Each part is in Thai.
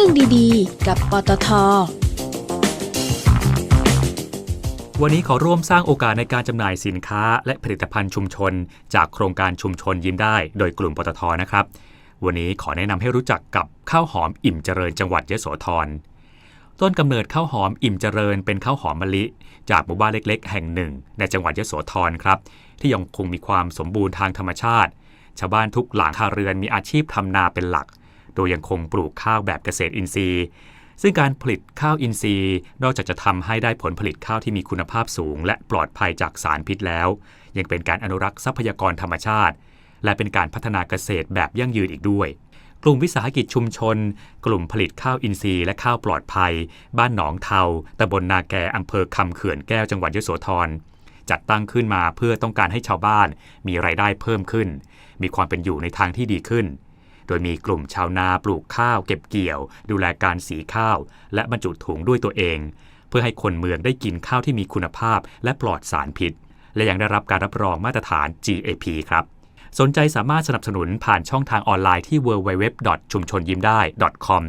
รื่องดีๆ กับปตท วันนี้ขอร่วมสร้างโอกาสในการจำหน่ายสินค้า และผลิตภัณฑ์ชุมชน จากโครงการชุมชนยิ้มได้ โดยกลุ่มปตทนะครับ วันนี้ขอแนะนำให้รู้จักกับข้าวหอมอิ่มเจริญจังหวัดยโสธรต้นกำเนิดข้าวหอมอิ่มเจริญเป็นข้าวหอมมะลิ จากหมู่บ้านเล็ก ๆ แห่งหนึ่ง ในจังหวัดยโสธรครับ ที่ยังคงมีความสมบูรณ์ทางธรรมชาติ ชาวบ้านทุกหลังคาเรือนมีอาชีพทำนาเป็นหลัก โดยยังคงปลูกข้าวแบบเกษตรอินทรีย์ ซึ่งการผลิตข้าวอินทรีย์ นอกจากจะทำให้ได้ผลผลิตข้าวที่มีคุณภาพสูง และปลอดภัยจากสารพิษแล้ว ยังเป็นการอนุรักษ์ทรัพยากรธรรมชาติ และเป็นการพัฒนาเกษตรแบบยั่งยืนอีกด้วยกลุ่มวิสาหกิจชุมชน กลุ่มผลิตข้าวอินทรีย์และข้าวปลอดภัย บ้านหนองเทาตำบลนาแกอำเภอคำเขื่อนแก้วจังหวัดยโสธร จัดตั้งขึ้นมาเพื่อต้องการให้ชาวบ้านมีไรายได้เพิ่มขึ้น มีความเป็นอยู่ในทางที่ดีขึ้น โดยมีกลุ่มชาวนาปลูกข้าวเก็บเกี่ยว ดูแลการสีข้าว และบรรจุถุงด้วยตัวเอง เพื่อให้คนเมืองได้กินข้าวที่มีคุณภาพและปลอดสารพิษ และยังได้รับการรับรองมาตรฐาน GAP ครับ สนใจสามารถสนับสนุนผ่านช่องทางออนไลน์ที่ www. ชุมชนยิ้มได้ .com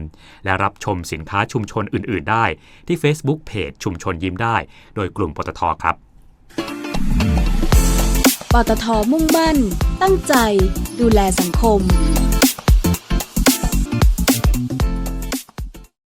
และรับชมสินค้าชุมชนอื่น ๆ ได้ ที่ Facebook Page ชุมชนยิ้มได้ โดยกลุ่มปตทครับปตทมุ่งมั่น ตั้งใจ ดูแลสังคม